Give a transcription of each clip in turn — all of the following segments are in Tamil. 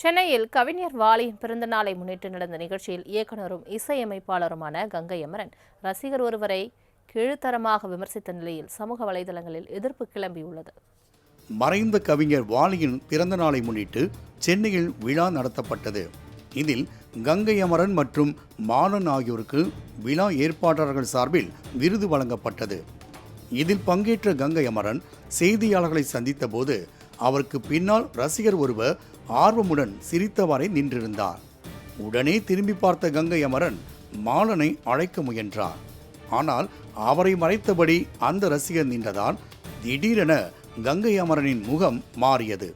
சென்னையில் கவிஞர் வாலியின் பிறந்த நாளை முன்னிட்டு நடந்த நிகழ்ச்சியில் இயக்குனரும் இசையமைப்பாளருமான கங்கை அமரன் ரசிகர் ஒருவரை கீழ்த்தரமாக விமர்சித்த நிலையில் சமூக வலைதளங்களில் எதிர்ப்பு கிளம்பியுள்ளது. மறைந்த கவிஞர் வாலியின் பிறந்த நாளை முன்னிட்டு சென்னையில் விழா நடத்தப்பட்டது. இதில் கங்கை அமரன் மற்றும் மாலன் ஆகியோருக்கு விழா ஏற்பாட்டாளர்கள் சார்பில் விருது வழங்கப்பட்டது. இதில் பங்கேற்ற கங்கை அமரன் செய்தியாளர்களை சந்தித்த போது அவருக்கு பின்னால் ரசிகர் ஒருவர் ஆர்வமுடன் சிரித்தவாறே நின்றிருந்தார். உடனே திரும்பி பார்த்த கங்கை அமரன் மாலனை அழைக்க முயன்றார். ஆனால் அவரை மறைத்தபடி அந்த ரசிகர் நின்றதால் திடீரென கங்கை அமரனின் முகம் மாறியது.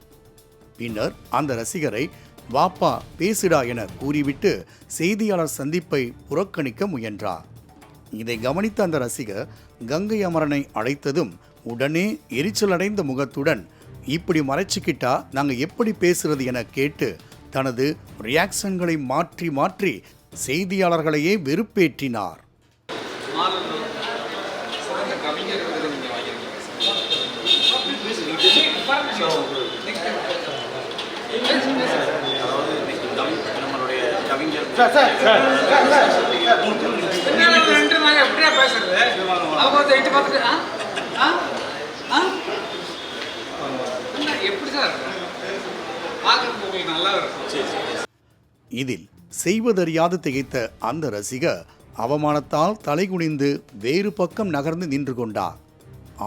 பின்னர் அந்த ரசிகரை வாப்பா பேசுடா என கூறிவிட்டு செய்தியாளர் சந்திப்பை புறக்கணிக்க முயன்றார். இதை கவனித்த அந்த ரசிகர் கங்கை அமரனை அழைத்ததும் உடனே எரிச்சலடைந்த முகத்துடன் இப்படி மறைச்சிக்கிட்டா நாங்க எப்படி பேசுறது என கேட்டு தனது ரியாக்ஷன்களை மாற்றி மாற்றி செய்தியாளர்களையே வெறுப்பேற்றினார். கவிஞர் உங்களுக்கு நல்லா இருக்கும். இதில் செய்வதறியாது திகைத்த அந்த ரசிகர் அவமானத்தால் தலைகுனிந்து வேறு பக்கம் நகர்ந்து நின்று கொண்டார்.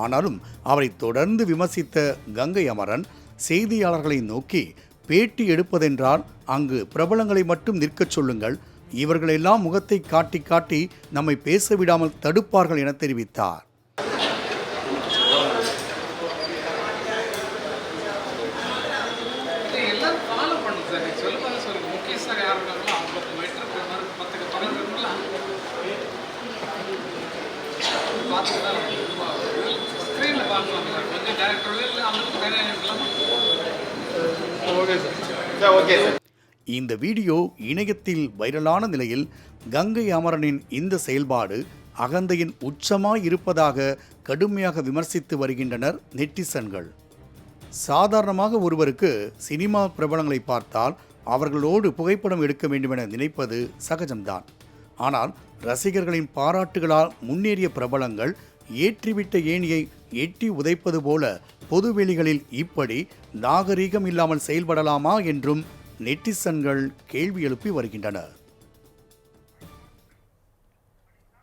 ஆனாலும் அவரை தொடர்ந்து விமர்சித்த கங்கை அமரன் செய்தியாளர்களை நோக்கி பேட்டி எடுப்பதென்றால் அங்கு பிரபலங்களை மட்டும் நிற்கச் சொல்லுங்கள். இவர்களெல்லாம் முகத்தை காட்டி காட்டி நம்மை பேச விடாமல் தடுப்பார்கள் என தெரிவித்தார். இந்த வீடியோ இணையத்தில் வைரலான நிலையில் கங்கை அமரனின் இந்த செயல்பாடு அகந்தையின் உச்சமாய் இருப்பதாக கடுமையாக விமர்சித்து வருகின்றனர் நெட்டிசன்கள். சாதாரணமாக ஒருவருக்கு சினிமா பிரபலங்களை பார்த்தால் அவர்களோடு புகைப்படம் எடுக்க வேண்டுமென நினைப்பது சகஜம்தான். ஆனால் ரசிகர்களின் பாராட்டுகளால் முன்னேறிய பிரபலங்கள் ஏற்றிவிட்ட ஏணியை எட்டி உதைப்பது போல பொதுவெளிகளில் இப்படி நாகரீகம் இல்லாமல் செயல்படலாமா என்றும் நெட்டிசன்கள் கேள்வி எழுப்பி வருகின்றனர்